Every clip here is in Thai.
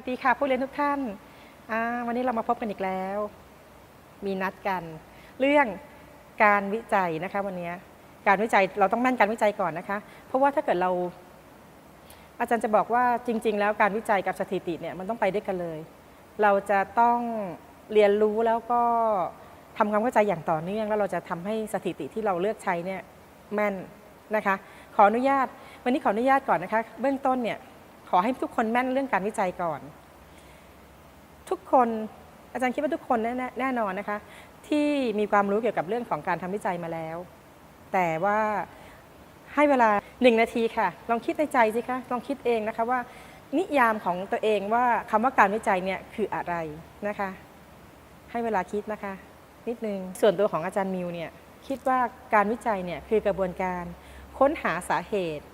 วัสดีค่ะผู้เรียนทุกท่าน วันนี้เรามาพบกันอีกแล้ว มีนัดกัน เรื่องการวิจัยนะคะวันนี้การวิจัยเราต้องแม่นการวิจัยก่อนนะคะ เพราะว่าถ้าเกิดเรา อาจารย์จะบอกว่าจริง ๆ แล้วการวิจัยกับสถิติเนี่ยมันต้องไปด้วยกันเลย เราจะต้องเรียนรู้แล้วก็ทำความเข้าใจอย่างต่อเนื่อง แล้วเราจะทำให้สถิติที่เราเลือกใช้เนี่ยแม่นนะคะ ขออนุญาต วันนี้ขออนุญาตก่อนนะคะ เบื้องต้นเนี่ย ขอให้ทุกคนแม่นเรื่องการวิจัยก่อน ทุกคนอาจารย์คิดว่าทุกคนแน่แน่แน่นอนนะคะ ที่มีความรู้เกี่ยวกับเรื่องของการทำวิจัยมาแล้ว แต่ว่าให้เวลาหนึ่งนาทีค่ะ ลองคิดในใจสิคะลองคิดเองนะคะว่า นิยามของตัวเองว่าคำว่าการวิจัยเนี่ยคืออะไรนะคะ ให้เวลาคิดนะคะ นิดนึงส่วนตัวของอาจารย์มิวเนี่ยคิดว่าการวิจัยเนี่ยคือกระบวนการค้นหาสาเหตุ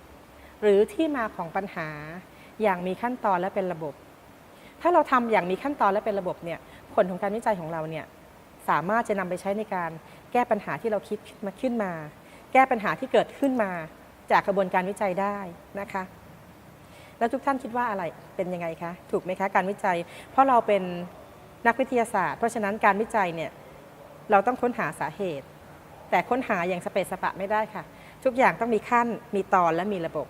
หรือที่มาของปัญหา อย่างมีขั้นตอนและเป็นระบบ ถ้าเราทำอย่างมีขั้นตอนและเป็นระบบเนี่ยผลของการวิจัยของเราเนี่ยสามารถจะนำไปใช้ในการแก้ปัญหาที่เราคิดมาขึ้นมา แก้ปัญหาที่เกิดขึ้นมาจากกระบวนการวิจัยได้นะคะ แล้วทุกท่านคิดว่าอะไรเป็นยังไงคะถูกไหมคะการวิจัย เพราะเราเป็นนักวิทยาศาสตร์ เพราะฉะนั้นการวิจัยเนี่ยเราต้องค้นหาสาเหตุ แต่ค้นหาอย่างสเปซสปะไม่ได้ค่ะ ทุกอย่างต้องมีขั้นมีตอนและมีระบบ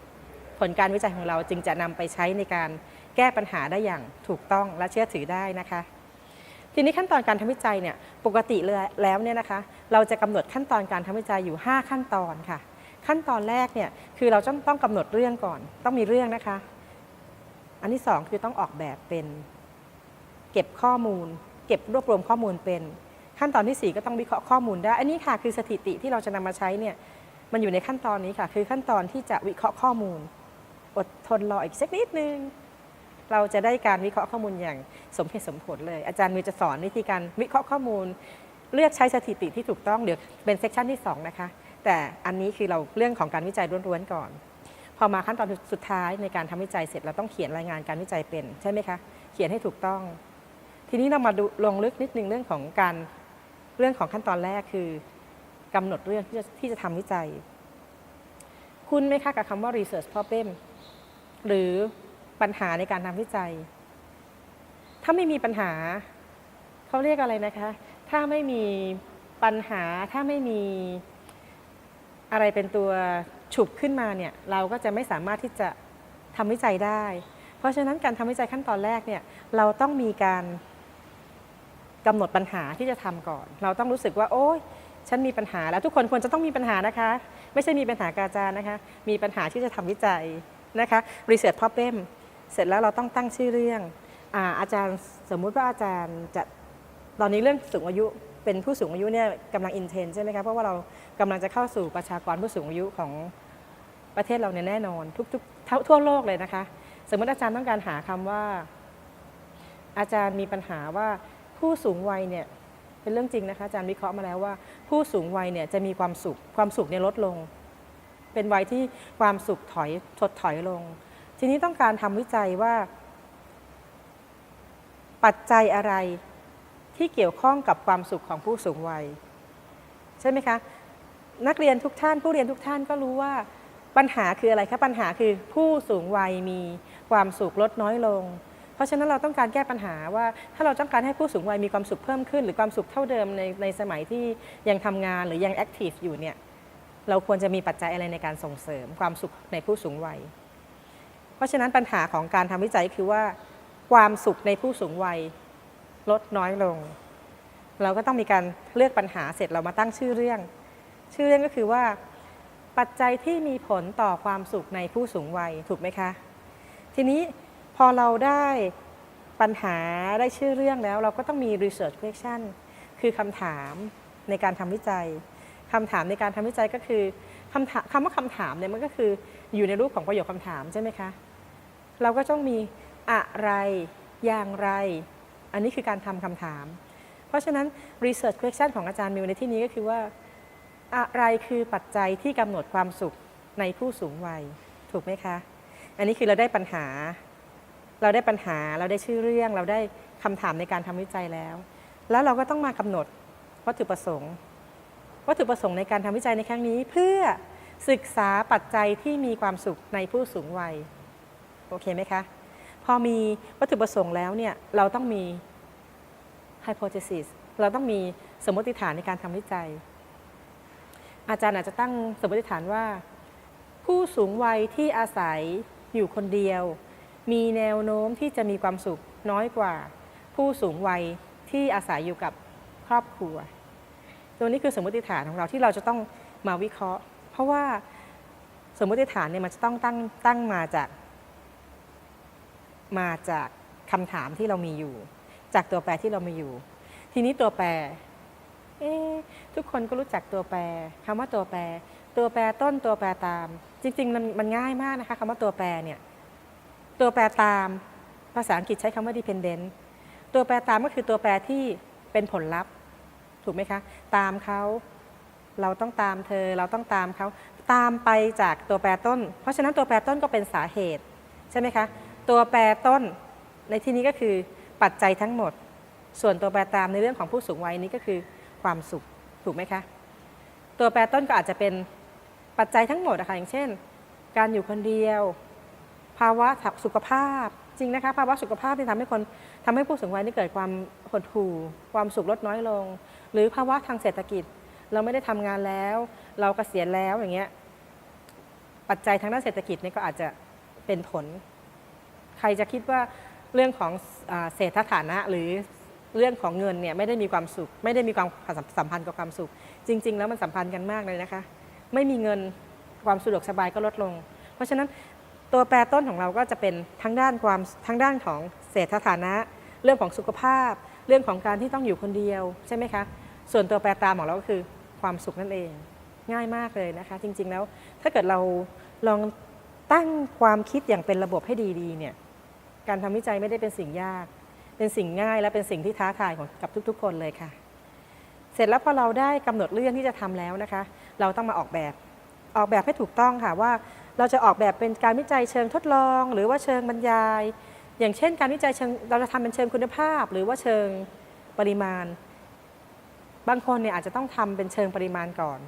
ผลการวิจัยของเราจึงจะนำไปใช้ในการแก้ปัญหาได้อย่างถูกต้องและเชื่อถือได้นะคะ ทีนี้ขั้นตอนการทำวิจัยเนี่ยปกติเลยแล้วเนี่ยนะคะ เราจะกำหนดขั้นตอนการทำวิจัยอยู่ 5 ขั้นตอนค่ะ ขั้นตอนแรกเนี่ยคือเราต้องต้องกำหนดเรื่องก่อน ต้องมีเรื่องนะคะ อันที่สองคือต้องออกแบบเป็น เก็บข้อมูล เก็บรวบรวมข้อมูลเป็น ขั้นตอนที่สี่ก็ต้องวิเคราะห์ข้อมูลได้ อันนี้ค่ะคือสถิติที่เราจะนำมาใช้เนี่ยมันอยู่ในขั้นตอนนี้ค่ะ คือขั้นตอนที่จะวิเคราะห์ข้อมูล อดทนรออีกสักนิดนึง เราจะได้การวิเคราะห์ข้อมูลอย่างสมเหตุสมผลเลย อาจารย์มีจะสอนวิธีการวิเคราะห์ข้อมูล เลือกใช้สถิติที่ถูกต้องเดี๋ยวเป็นเซกชันที่ 2 นะคะ แต่อันนี้คือเราเรื่องของการวิจัยล้วนๆก่อน พอมาขั้นตอนสุดท้ายในการทำวิจัยเสร็จเราต้องเขียนรายงานการวิจัยเป็นใช่ไหมคะเขียนให้ถูกต้อง ทีนี้เรามาดูลงลึกนิดนึงเรื่องของการเรื่องของขั้นตอนแรกคือกำหนดเรื่องที่จะที่จะทำวิจัย คุณไหมคะกับคำว่า research problem หรือปัญหาในการทำวิจัย ถ้าไม่มีปัญหา เขาเรียกอะไรนะคะ ถ้าไม่มีปัญหา ถ้าไม่มีอะไรเป็นตัวฉุบขึ้นมาเนี่ย เราก็จะไม่สามารถที่จะทำวิจัยได้ เพราะฉะนั้นการทำวิจัยขั้นตอนแรกเนี่ย เราต้องมีการกำหนดปัญหาที่จะทำก่อน เราต้องรู้สึกว่า โอ๊ย ฉันมีปัญหาแล้วทุกคนควรจะต้องมีปัญหานะคะ ไม่ใช่มีปัญหากาจารย์นะคะ มีปัญหาที่จะทำวิจัยนะคะ research problem เสร็จแล้วเราต้องตั้งชื่อเรื่องอาอาจารย์สมมุติว่าอาจารย์จะตอนนี้เรื่องสูงอายุเป็นผู้สูงอายุเนี่ยกำลังอินเทนใช่ไหมคะเพราะว่าเรากำลังจะเข้าสู่ประชากรผู้สูงอายุของประเทศเราเนี่ยแน่นอน ทุกๆทั่วทั่วโลกเลยนะคะ สมมติอาจารย์ต้องการหาคำว่า อาจารย์มีปัญหาว่าผู้สูงวัยเนี่ย เป็นเรื่องจริงนะคะอาจารย์วิเคราะห์มาแล้วว่า ผู้สูงวัยเนี่ยจะมีความสุขความสุขเนี่ยลดลง เป็นวัยที่ความสุขถอยถดถอยลง ทีนี้ต้องการทำวิจัยว่า ปัจจัยอะไรที่เกี่ยวข้องกับความสุขของผู้สูงวัย ใช่ไหมคะ นักเรียนทุกท่านผู้เรียนทุกท่านก็รู้ว่าปัญหาคืออะไรคะปัญหาคือผู้สูงวัยมีความสุขลดน้อยลง เพราะฉะนั้นเราต้องการแก้ปัญหาว่าถ้าเราต้องการให้ผู้สูงวัยมีความสุขเพิ่มขึ้น หรือความสุขเท่าเดิมในในสมัยที่ยังทำงานหรือยังแอคทีฟอยู่เนี่ยเราควรจะมีปัจจัยอะไรในการส่งเสริมความสุขในผู้สูงวัย เพราะฉะนั้นปัญหาของการทำวิจัยคือว่า ความสุขในผู้สูงวัยลดน้อยลง เราก็ต้องมีการเลือกปัญหาเสร็จเรามาตั้งชื่อเรื่อง ชื่อเรื่องก็คือว่า ปัจจัยที่มีผลต่อความสุขในผู้สูงวัยถูกไหมคะ ทีนี้ พอเราได้ปัญหาได้ชื่อเรื่องแล้ว เราก็ต้องมี research question คือคำถามในการทำวิจัยคำถามในการทำวิจัยก็คือคำถามคำว่าคำถามเนี่ยมันก็คืออยู่ในรูปของประโยคคำถามใช่ไหมคะ เราก็ต้องมีอะไรอย่างไร อันนี้คือการทำคำถาม เพราะฉะนั้น research question ของอาจารย์มิวในที่นี้ก็คือว่า อะไรคือปัจจัยที่กำหนดความสุขในผู้สูงวัย ถูกไหมคะ อันนี้คือเราได้ปัญหา เราได้ปัญหาเราได้ชื่อเรื่อง เราได้คำถามในการทำวิจัยแล้ว แล้วเราก็ต้องมากำหนดวัตถุประสงค์ วัตถุประสงค์ในการทำวิจัยในครั้งนี้ เพื่อศึกษาปัจจัยที่มีความสุขในผู้สูงวัยโอเคไหมคะพอมีวัตถุประสงค์แล้วเนี่ยเราต้องมี hypothesis เราต้องมีสมมติฐานในการทำวิจัย อาจารย์อาจจะตั้งสมมติฐานว่า ผู้สูงวัยที่อาศัยอยู่คนเดียว มีแนวโน้มที่จะมีความสุขน้อยกว่า ผู้สูงวัยที่อาศัยอยู่กับครอบครัว ตัวนี้คือสมมติฐานของเราที่เราจะต้องมาวิเคราะห์ เพราะว่าสมมติฐานเนี่ยมันจะต้องตั้งตั้งมาจาก มาจากคำถามที่เรามีอยู่ จากตัวแปรที่เรามีอยู่ ทีนี้ตัวแปรเอ๊ทุกคนก็รู้จักตัวแปรคำว่าตัวแปร ตัวแปรต้นตัวแปรตาม จริง ๆ มันมันง่ายมากนะคะคำว่าตัวแปรเนี่ย ตัวแปรตามภาษาอังกฤษใช้คำว่า dependent ตัวแปรตามก็คือตัวแปรที่เป็นผลลัพธ์ ถูกไหมคะ ตามเขาเราต้องตามเธอเราต้องตามเขาตามไปจากตัวแปรต้น เพราะฉะนั้นตัวแปรต้นก็เป็นสาเหตุ ใช่ไหมคะ ตัวแปรต้นในที่นี้ก็คือปัจจัยทั้งหมด ส่วนตัวแปรตามในเรื่องของผู้สูงวัยนี้ก็คือความสุขถูกไหมคะ ตัวแปรต้นก็อาจจะเป็นปัจจัยทั้งหมดนะคะอย่างเช่น การอยู่คนเดียว ภาวะสุขภาพจริงนะคะภาวะสุขภาพที่ทำให้คนทำให้ผู้สูงวัยนี่เกิดความหดหู่ ความสุขลดน้อยลง หรือภาวะทางเศรษฐกิจ เราไม่ได้ทำงานแล้ว เราเกษียณแล้วอย่างเงี้ยปัจจัยทางด้านเศรษฐกิจนี่ก็อาจจะเป็นผล ใครจะคิดว่าเรื่องของอเศรษฐฐานะหรือเรื่องของเงินเนี่ยไม่ได้มีความสุข ไม่ได้มีความสัมพันธ์กับความสุข จริง ๆ แล้วมันสัมพันธ์กันมากเลยนะคะ ไม่มีเงินความสะดวกสบายก็ลดลง เพราะฉะนั้น ตัวแปรต้นของเราก็จะเป็นทั้งด้านความทั้งด้านของเศรษฐฐานะ เรื่องของสุขภาพ เรื่องของการที่ต้องอยู่คนเดียวใช่ไหมคะ ส่วนตัวแปรตามของเราก็คือความสุขนั่นเองง่ายมากเลยนะคะ จริง ๆแล้วถ้าเกิดเราลองตั้งความคิดอย่างเป็นระบบให้ดีๆเนี่ยการทำวิจัยไม่ได้เป็นสิ่งยาก เป็นสิ่งง่ายและเป็นสิ่งที่ท้าทายของกับทุก ๆ คนเลยค่ะ เสร็จแล้วพอเราได้กำหนดเรื่องที่จะทำแล้วนะคะ เราต้องมาออกแบบออกแบบให้ถูกต้องค่ะว่า เราจะออกแบบเป็นการวิจัยเชิงทดลอง หรือว่าเชิงบรรยาย อย่างเช่น การวิจัยเชิงเราจะทำเป็นเชิงคุณภาพ หรือว่าเชิงปริมาณ บางคนเนี่ยอาจจะต้องทำเป็นเชิงปริมาณก่อน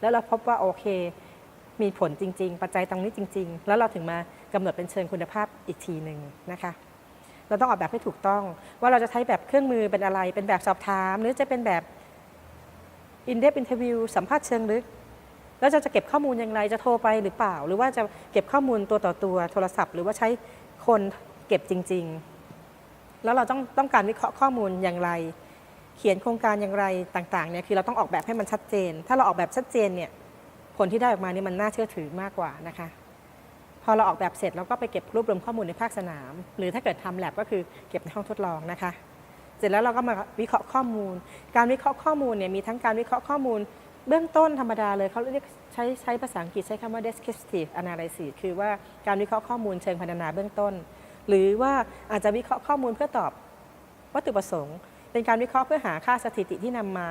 แล้วเราพบว่าโอเค มีผลจริง ๆ ปัจจัยตรงนี้จริง ๆ แล้วเราถึงมากำหนดเป็นเชิงคุณภาพอีกทีหนึ่งนะคะเราต้องออกแบบให้ถูกต้อง ว่าเราจะใช้แบบเครื่องมือเป็นอะไร เป็นแบบสอบถาม หรือจะเป็นแบบ in depth interview สัมภาษณ์เชิงลึก แล้วจะจะเก็บข้อมูลอย่างไรจะโทรไปหรือเปล่า หรือว่าจะเก็บข้อมูลตัวต่อตัวโทรศัพท์ หรือว่าใช้คนเก็บจริง ๆ แล้วเราต้องต้องการวิเคราะห์ข้อมูลอย่างไร เขียนโครงการอย่างไรต่างๆเนี่ยคือเราต้องออกแบบให้มันชัดเจน ถ้าเราออกแบบชัดเจนเนี่ยผลที่ได้ออกมานี่มันน่าเชื่อถือมากกว่านะคะพอเราออกแบบเสร็จเราก็ไปเก็บรวบรวมข้อมูลในภาคสนาม หรือถ้าเกิดทำแลบก็คือเก็บในห้องทดลองนะคะ เสร็จแล้วเราก็มาวิเคราะห์ข้อมูล การวิเคราะห์ข้อมูลเนี่ยมีทั้งการวิเคราะห์ข้อมูล เบื้องต้นธรรมดาเลยเขาเรียกใช้ใช้ภาษาอังกฤษใช้คำว่า descriptive analysis คือว่าการวิเคราะห์ข้อมูลเชิงพรรณนาเบื้องต้น หรือว่าอาจจะวิเคราะห์ข้อมูลเพื่อตอบวัตถุประสงค์ เป็นการวิเคราะห์เพื่อหาค่าสถิติที่นำมา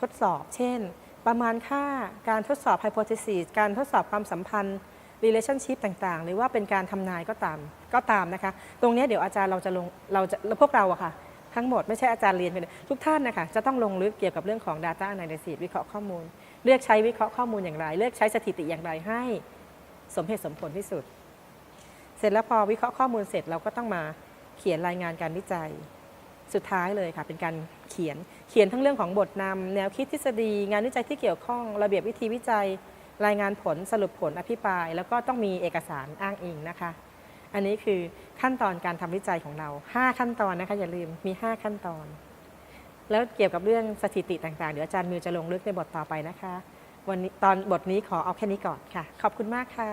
ทดสอบ เช่น ประมาณค่าการทดสอบ hypothesis การทดสอบความสัมพันธ์ relationship ต่างๆ หรือว่าเป็นการทำนายก็ตามก็ตามนะคะ ตรงนี้เดี๋ยวอาจารย์เราจะลงเราจะพวกเราอะค่ะ ทั้งหมดไม่ใช่อาจารย์เรียนไปเลยทุกท่านนะคะจะต้องลงลึกเกี่ยวกับเรื่องของ Data Analysis วิเคราะห์ข้อมูล เลือกใช้วิเคราะห์ข้อมูลอย่างไร เลือกใช้สถิติอย่างไรให้สมเหตุสมผลที่สุด เสร็จแล้วพอวิเคราะห์ข้อมูลเสร็จเราก็ต้องมาเขียนรายงานการวิจัย สุดท้ายเลยค่ะเป็นการเขียนเขียนทั้งเรื่องของบทนำแนวคิดทฤษฎี งานวิจัยที่เกี่ยวข้องระเบียบวิธีวิจัย รายงานผลสรุปผลอภิปราย แล้วก็ต้องมีเอกสารอ้างอิงนะคะ อันนี้คือขั้นตอนการทำวิจัยของเรา 5 ขั้นตอนนะคะอย่าลืมมี 5 ขั้นตอน แล้วเกี่ยวกับเรื่องสถิติต่างๆ เดี๋ยวอาจารย์มิวจะลงลึกในบทต่อไปนะคะ วันนี้ตอนบทนี้ขอเอาแค่นี้ก่อนค่ะ ขอบคุณมากค่ะ